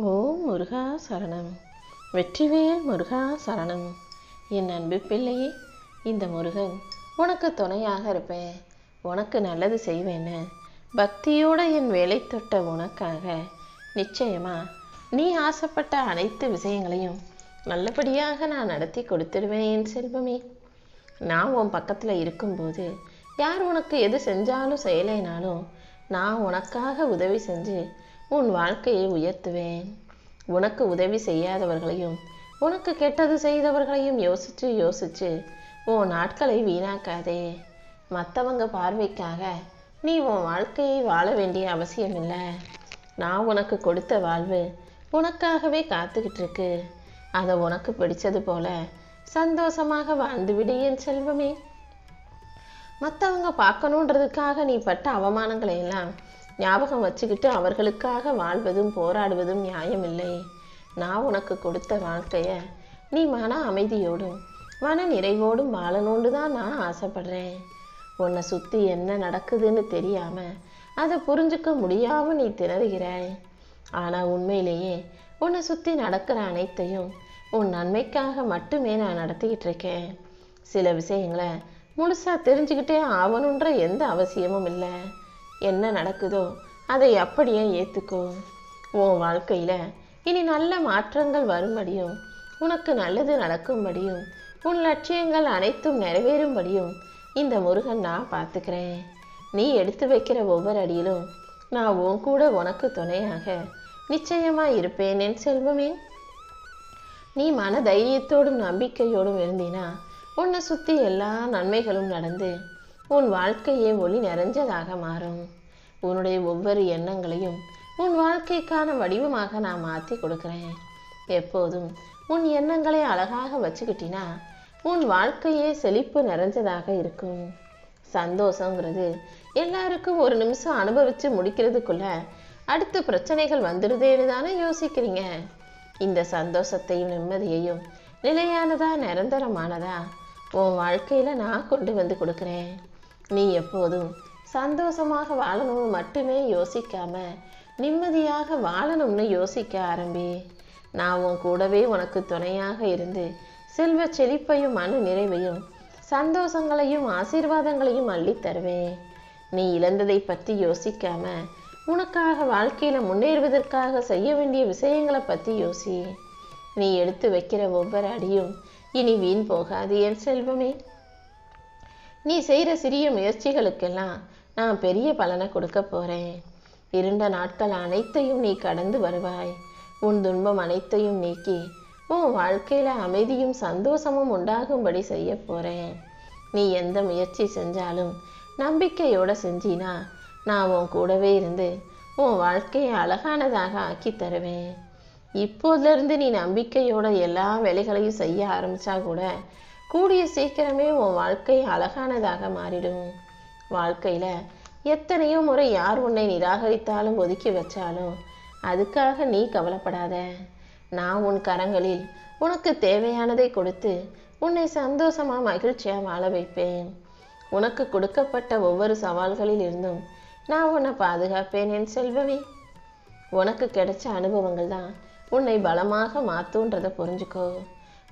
ஓம் முருகா சரணம். வெற்றிவேல் முருகா சரணம். என் அன்பு பிள்ளையே இந்த முருகன் உனக்கு துணையாக இருப்பேன். உனக்கு நல்லது செய்வேன்னு பக்தியோட என் வேலை தொட்ட உனக்காக நிச்சயமா நீ ஆசைப்பட்ட அனைத்து விஷயங்களையும் நல்லபடியாக நான் நடத்தி கொடுத்துடுவேன் என் செல்வமே. நான் உன் பக்கத்தில் இருக்கும்போது யார் உனக்கு எது செஞ்சாலும் செய்யலைனாலும் நான் உனக்காக உதவி செஞ்சு உன் வாழ்க்கையை உயர்த்துவேன். உனக்கு உதவி செய்யாதவர்களையும் உனக்கு கெட்டது செய்தவர்களையும் யோசிச்சு யோசிச்சு உன் நாட்களை வீணாக்காதே. மற்றவங்க பார்வைக்காக நீ உன் வாழ்க்கையை வாழ வேண்டிய அவசியம் இல்லை நான் உனக்கு கொடுத்த வாழ்வு உனக்காகவே காத்துக்கிட்டு இருக்கு அதை உனக்கு பிடிச்சது போல சந்தோஷமாக வாழ்ந்து விடு என் செல்வமே. மற்றவங்க பார்க்கணுன்றதுக்காக நீ பட்ட அவமானங்களை எல்லாம் ஞாபகம் வச்சுக்கிட்டு அவர்களுக்காக வாழ்வதும் போராடுவதும் நியாயமில்லை. நான் உனக்கு கொடுத்த வாழ்க்கைய நீ மன அமைதியோடும் மன நிறைவோடும் வாழணும்னு தான் நான் ஆசைப்படுறேன். உன்னை சுற்றி என்ன நடக்குதுன்னு தெரியாம அதை புரிஞ்சுக்க முடியாம நீ திணறுகிறாய். ஆனால் உண்மையிலேயே உன்னை சுற்றி நடக்கிற அனைத்தையும் உன் நன்மைக்காக மட்டுமே நான் நடத்திக்கிட்டு இருக்கேன். சில விஷயங்களை முழுசா தெரிஞ்சுக்கிட்டே ஆகணுன்ற எந்த அவசியமும் இல்லை. என்ன நடக்குதோ அதை அப்படியே ஏற்றுக்கோ உன் வாழ்க்கையில் இனி நல்ல மாற்றங்கள் வரும்படியும் உனக்கு நல்லது நடக்கும்படியும் உன் லட்சியங்கள் அனைத்தும் நிறைவேறும்படியும் இந்த முருகன் நான் பார்த்துக்கிறேன். நீ எடுத்து வைக்கிற ஒவ்வொரு அடியிலும் நான் உன் கூட உனக்கு துணையாக நிச்சயமாக இருப்பேன் என் செல்வமே. நீ மன தைரியத்தோடும் நம்பிக்கையோடும் இருந்தீனா உன்னை சுற்றி எல்லா நன்மைகளும் நடந்து உன் வாழ்க்கையே ஒளி நிறைஞ்சதாக மாறும். உன்னுடைய ஒவ்வொரு எண்ணங்களையும் உன் வாழ்க்கைக்கான வடிவமாக நான் மாற்றி கொடுக்குறேன். எப்போதும் உன் எண்ணங்களை அழகாக வச்சுக்கிட்டினா உன் வாழ்க்கையே செழிப்பு நிறைஞ்சதாக இருக்கும். சந்தோஷங்கிறது எல்லாருக்கும் ஒரு நிமிஷம் அனுபவித்து முடிக்கிறதுக்குள்ள அடுத்த பிரச்சனைகள் வந்துடுதேன்னு தானே யோசிக்கிறீங்க? இந்த சந்தோஷத்தையும் நிம்மதியையும் நிலையானதா நிரந்தரமானதா உன் வாழ்க்கையில நான் கொண்டு வந்து கொடுக்குறேன். நீ எப்போதும் சந்தோஷமாக வாழணும்னு மட்டுமே யோசிக்காம நிம்மதியாக வாழணும்னு யோசிக்க ஆரம்பி. நான் உன் கூடவே உனக்கு துணையாக இருந்து செல்வ செழிப்பையும் மன நிறைவையும் சந்தோஷங்களையும் ஆசீர்வாதங்களையும் அள்ளி தருவேன். நீ இழந்ததை பற்றி யோசிக்காம உனக்காக வாழ்க்கையில் முன்னேறுவதற்காக செய்ய வேண்டிய விஷயங்களை பற்றி யோசி. நீ எடுத்து வைக்கிற ஒவ்வொரு அடியும் இனி வீண் போகாது என் செல்வமே. நீ செய்கிற சிறிய முயற்சிகளுக்கெல்லாம் நான் பெரிய பலனை கொடுக்க போகிறேன் இருண்ட நாட்கள் அனைத்தையும் நீ கடந்து வருவாய். உன் துன்பம் அனைத்தையும் நீக்கி உன் வாழ்க்கையில் அமைதியும் சந்தோஷமும் உண்டாகும்படி செய்ய போகிறேன் நீ எந்த முயற்சி செஞ்சாலும் நம்பிக்கையோட செஞ்சினா நான் உன் கூடவே இருந்து உன் வாழ்க்கையை அழகானதாக ஆக்கி தருவேன். இப்போதிலிருந்து நீ நம்பிக்கையோட எல்லா வேலைகளையும் செய்ய ஆரம்பித்தா கூட கூடிய சீக்கிரமே உன் வாழ்க்கை அழகானதாக மாறிடும். வாழ்க்கையில எத்தனையோ முறை யார் உன்னை நிராகரித்தாலும் ஒதுக்கி வச்சாலும் அதுக்காக நீ கவலைப்படாத. நான் உன் கரங்களில் உனக்கு தேவையானதை கொடுத்து உன்னை சந்தோஷமா மகிழ்ச்சியா வாழ வைப்பேன். உனக்கு கொடுக்கப்பட்ட ஒவ்வொரு சவால்களில் இருந்தும் நான் உன்னை பாதுகாப்பேன் என் செல்வமே. உனக்கு கிடைச்ச அனுபவங்கள் தான் உன்னை பலமாக மாத்துன்றதை புரிஞ்சுக்கோ.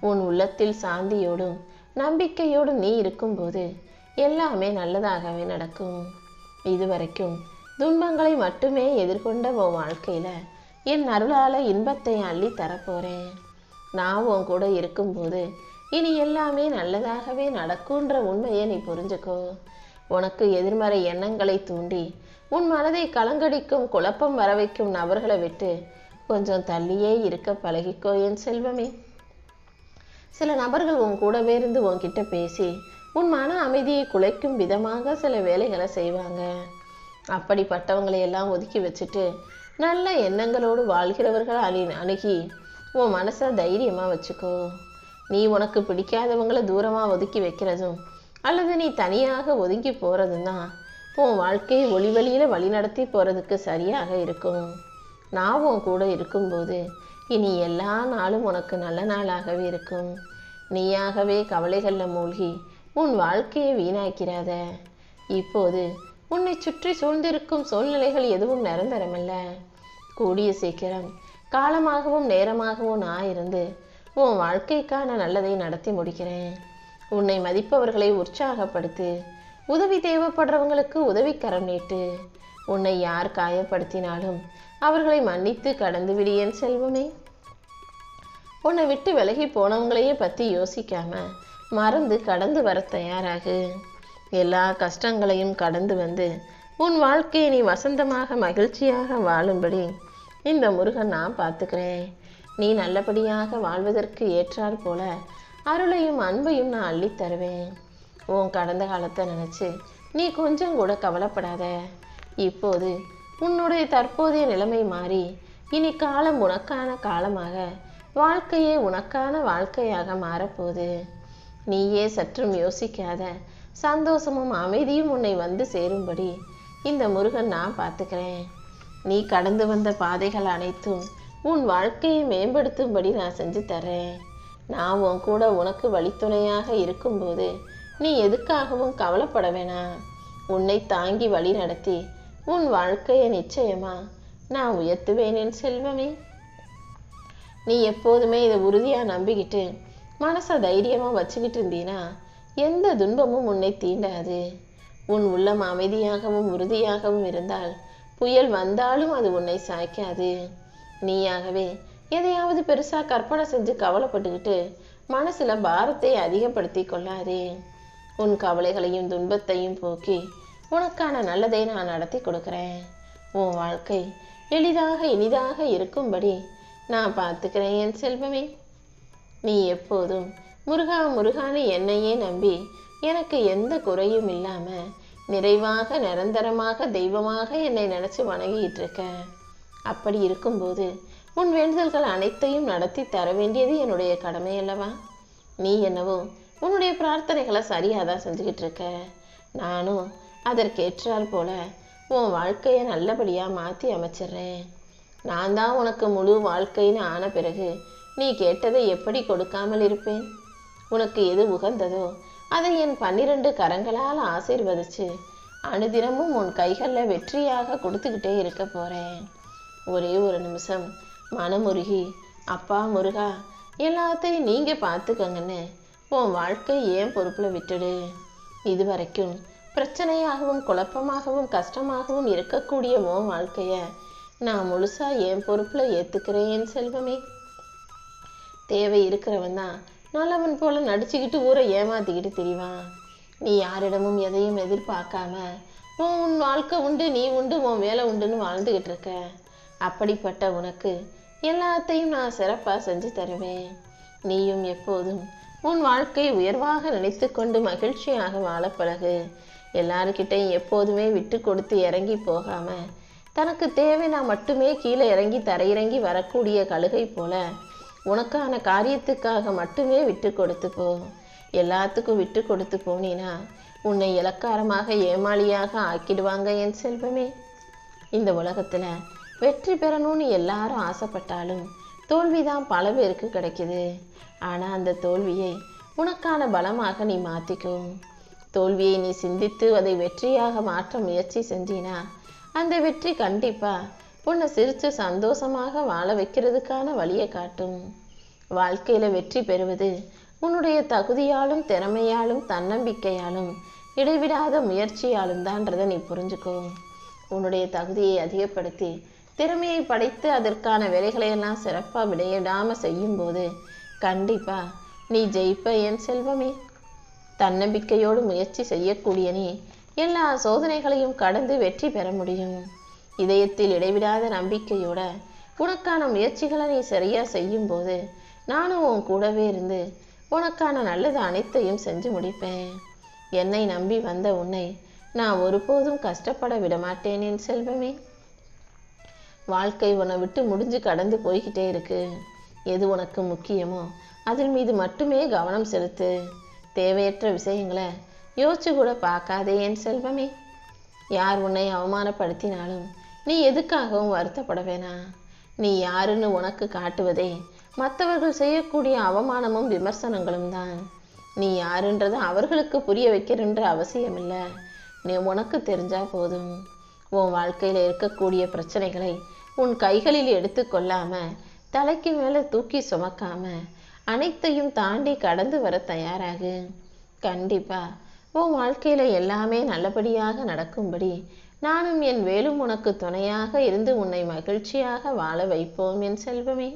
உன் உள்ளத்தில் சாந்தியோடும் நம்பிக்கையோடும் நீ இருக்கும்போது எல்லாமே நல்லதாகவே நடக்கும். இதுவரைக்கும் துன்பங்களை மட்டுமே எதிர்கொண்ட உன் வாழ்க்கையில என் அருளால இன்பத்தை அள்ளி தரப்போறேன். நான் உன் கூட இருக்கும்போது இனி எல்லாமே நல்லதாகவே நடக்கும்ன்ற உண்மையை நீ புரிஞ்சுக்கோ. உனக்கு எதிர்மறை எண்ணங்களை தூண்டி உன் மனதை கலங்கடிக்கும் குழப்பம் வர வைக்கும் நபர்களை விட்டு கொஞ்சம் தள்ளியே இருக்க பழகிக்கோ என் செல்வமே. சில நபர்கள் உன் கூடவே இருந்து உன்கிட்ட பேசி உன் மன அமைதியை குலைக்கும் விதமாக சில வேலைகளை செய்வாங்க. அப்படிப்பட்டவங்களை எல்லாம் ஒதுக்கி வச்சுட்டு நல்ல எண்ணங்களோடு வாழ்கிறவர்கள் அணி அணுகி உன் மனசை தைரியமாக வச்சுக்கோ. நீ உனக்கு பிடிக்காதவங்களை தூரமாக ஒதுக்கி வைக்கிறதும் அல்லது நீ தனியாக ஒதுங்கி போகிறதும் தான் உன் வாழ்க்கையை ஒளி வழியில் வழிநடத்தி போகிறதுக்கு சரியாக இருக்கும். நான் உன் கூட இருக்கும்போது இனி எல்லா நாளும் உனக்கு நல்ல நாளாகவே இருக்கும். நீயாகவே கவலைகளில் மூழ்கி உன் வாழ்க்கையை வீணாக்கிறாத. இப்போது உன்னை சுற்றி சூழ்ந்திருக்கும் சூழ்நிலைகள் எதுவும் நிரந்தரமல்ல. கூடிய சீக்கிரம் காலமாகவும் நேரமாகவும் நான் இருந்து உன் வாழ்க்கைக்கான நல்லதை நடத்தி முடிக்கிறேன். உன்னை மதிப்பவர்களை உற்சாகப்படுத்து உதவி தேவைப்படுறவங்களுக்கு உதவிக்கரம் நீட்டு. உன்னை யார் காயப்படுத்தினாலும் அவர்களை மன்னித்து கடந்து விடு என் செல்வமே. உன்னை விட்டு விலகி போனவங்களையே பற்றி யோசிக்காம மறந்து கடந்து வர தயாராகு. எல்லா கஷ்டங்களையும் கடந்து வந்து உன் வாழ்க்கையை நீ வசந்தமாக மகிழ்ச்சியாக வாழும்படி இந்த முருகன் நான் பார்த்துக்கிறேன். நீ நல்லபடியாக வாழ்வதற்கு ஏற்றாற் போல அருளையும் அன்பையும் நான் அள்ளி தருவேன். உன் கடந்த காலத்தை நினச்சி நீ கொஞ்சம் கூட கவலைப்படாத. இப்போது உன்னுடைய தற்போதைய நிலைமை மாறி இனி காலம் உனக்கான காலமாக வாழ்க்கையே உனக்கான வாழ்க்கையாக மாறப்போகுது. நீயே சற்றும் யோசிக்காத சந்தோஷமும் அமைதியும் உன்னை வந்து சேரும்படி இந்த முருகன் நான் பார்த்துக்கிறேன். நீ கடந்து வந்த பாதைகள் அனைத்தும் உன் வாழ்க்கையை மேம்படுத்தும்படி நான் செஞ்சு தரேன் நான் உன் கூட உனக்கு வழித்துணையாக இருக்கும்போது நீ எதுக்காகவும் கவலைப்பட வேணாம். உன்னை தாங்கி வழி நடத்தி உன் வாழ்க்கையை நிச்சயமா நான் உயர்த்துவேன் என் செல்வமே. நீ எப்போதுமே இதை உறுதியாக நம்பிக்கிட்டு மனசை தைரியமாக வச்சுக்கிட்டு இருந்தீனா எந்த துன்பமும் உன்னை தீண்டாது. உன் உள்ளம் அமைதியாகவும் உறுதியாகவும் இருந்தால் புயல் வந்தாலும் அது உன்னை சாய்க்காது. நீயாகவே எதையாவது பெருசா கற்பனை செஞ்சு கவலைப்பட்டுக்கிட்டு மனசுல பாரத்தை அதிகப்படுத்தி கொள்ளாதே. உன் கவலைகளையும் துன்பத்தையும் போக்கி உனக்கான நல்லதை நான் நடத்தி கொடுக்குறேன். உன் வாழ்க்கை எளிதாக இனிதாக இருக்கும்படி நான் பார்த்துக்கிறேன் என் செல்வமே. நீ எப்போதும் முருகா முருகான்னு என்னையே நம்பி எனக்கு எந்த குறையும் இல்லாமல் நிறைவாக நிரந்தரமாக தெய்வமாக என்னை நினச்சி வணங்கிட்டு இருக்க அப்படி இருக்கும்போது உன் வேண்டுதல்கள் அனைத்தையும் நடத்தி தர வேண்டியது என்னுடைய கடமை அல்லவா? நீ என்னவோ உன்னுடைய பிரார்த்தனைகளை சரியாக தான் செஞ்சுக்கிட்டு இருக்க நானும் அதற்கேற்றால் போல உன் வாழ்க்கையை நல்லபடியாக மாற்றி அமைச்சிடுறேன். நான் தான் உனக்கு முழு வாழ்க்கைன்னு ஆன பிறகு நீ கேட்டதை எப்படி கொடுக்காமல் இருப்பேன்? உனக்கு எது உகந்ததோ அதை என் பன்னிரண்டு கரங்களால் ஆசீர்வதிச்சு அனுதினமும் உன் கைகளில் வெற்றியாக கொடுத்துக்கிட்டே இருக்க போகிறேன் ஒரே ஒரு நிமிஷம் மனமுருகி அப்பா முருகா எல்லாத்தையும் நீங்கள் பார்த்துக்கங்கன்னு உன் வாழ்க்கை ஏன் பொறுப்பில் விட்டுடு? இது வரைக்கும் பிரச்சனையாகவும் குழப்பமாகவும் கஷ்டமாகவும் இருக்கக்கூடிய உன் வாழ்க்கைய நான் முழுசா என் பொறுப்புல ஏத்துக்கிறேன் என் செல்வமே. தேவை இருக்கிறவன் தான் நல்லவன் போல நடிச்சுக்கிட்டு ஊரை ஏமாத்திக்கிட்டு திரிவான். நீ யாரிடமும் எதையும் எதிர்பார்க்காம உன் உன் வாழ்க்கை உண்டு நீ உண்டு உன் வேலை உண்டுன்னு வாழ்ந்துகிட்டு இருக்க. அப்படிப்பட்ட உனக்கு எல்லாத்தையும் நான் சிறப்பாக செஞ்சு தருவேன். நீயும் எப்போதும் உன் வாழ்க்கை உயர்வாக நினைத்து கொண்டு மகிழ்ச்சியாக வாழ பழகு. எல்லாருக்கிட்டையும் எப்போதுமே விட்டு கொடுத்து இறங்கி போகாம தனக்கு தேவைனா மட்டுமே கீழே இறங்கி தரையிறங்கி வரக்கூடிய கழுகை போல உனக்கான காரியத்துக்காக மட்டுமே விட்டு கொடுத்து போ. எல்லாத்துக்கும் விட்டு கொடுத்து போனீனா உன்னை இலக்காரமாக ஏமாளியாக ஆக்கிடுவாங்க என் செல்வமே. இந்த உலகத்துல வெற்றி பெறணும்னு எல்லாரும் ஆசைப்பட்டாலும் தோல்விதான் பல பேருக்கு கிடைக்குது. ஆனா அந்த தோல்வியை உனக்கான பலமாக நீ மாத்திக்கோ. தோல்வியை நீ சிந்தித்து அதை வெற்றியாக மாற்ற முயற்சி செஞ்சினா அந்த வெற்றி கண்டிப்பா உன்னை சிரிச்சு சந்தோஷமாக வாழ வைக்கிறதுக்கான வழியை காட்டும். வாழ்க்கையில வெற்றி பெறுவது உன்னுடைய தகுதியாலும் திறமையாலும் தன்னம்பிக்கையாலும் இடைவிடாத முயற்சியாலும் தான்றதை நீ புரிஞ்சுக்கோ. உன்னுடைய தகுதியை அதிகப்படுத்தி திறமையை படைத்து அதற்கான வேலைகளை எல்லாம் விடையிடாமல் செய்யும்போது கண்டிப்பா நீ ஜெயிப்ப என் செல்வமே. தன்னம்பிக்கையோடு முயற்சி செய்யக்கூடிய நீ எல்லா சோதனைகளையும் கடந்து வெற்றி பெற முடியும். இதயத்தில் இடைவிடாத நம்பிக்கையோட உனக்கான முயற்சிகளை நீ சரியா செய்யும்போது நானும் உன் கூடவே இருந்து உனக்கான நல்லது அனைத்தையும் செஞ்சு முடிப்பேன். என்னை நம்பி வந்த உன்னை நான் ஒருபோதும் கஷ்டப்பட விடமாட்டேன் என் செல்வமே. வாழ்க்கை உன்னை விட்டு முடிஞ்சு கடந்து போய்கிட்டே இருக்கு. எது உனக்கு முக்கியமோ அதில் மீது மட்டுமே கவனம் செலுத்து. தேவையற்ற விஷயங்களை யோசிச்சு கூட பார்க்காதே என் செல்வமே. யார் உன்னை அவமானப்படுத்தினாலும் நீ எதுக்காகவும் வருத்தப்பட வேணாம் நீ யாருன்னு உனக்கு காட்டுவதே மற்றவர்கள் செய்யக்கூடிய அவமானமும் விமர்சனங்களும் தான். நீ யாருன்றதை அவர்களுக்கு புரிய வைக்கிறன்ற அவசியம் இல்லை நீ உனக்கு தெரிஞ்சா போதும். உன் வாழ்க்கையில் இருக்கக்கூடிய பிரச்சனைகளை உன் கைகளில் எடுத்துக்கொள்ளாம தலைக்கு மேலே தூக்கி சுமக்காம அனைத்தையும் தாண்டி கடந்து வர தயாராகு. கண்டிப்பா. உன் வாழ்க்கையில எல்லாமே நல்லபடியாக நடக்கும்படி நானும் என் வேலும் உனக்கு துணையாக இருந்து உன்னை மகிழ்ச்சியாக வாழ வைப்போம் என் செல்வமே.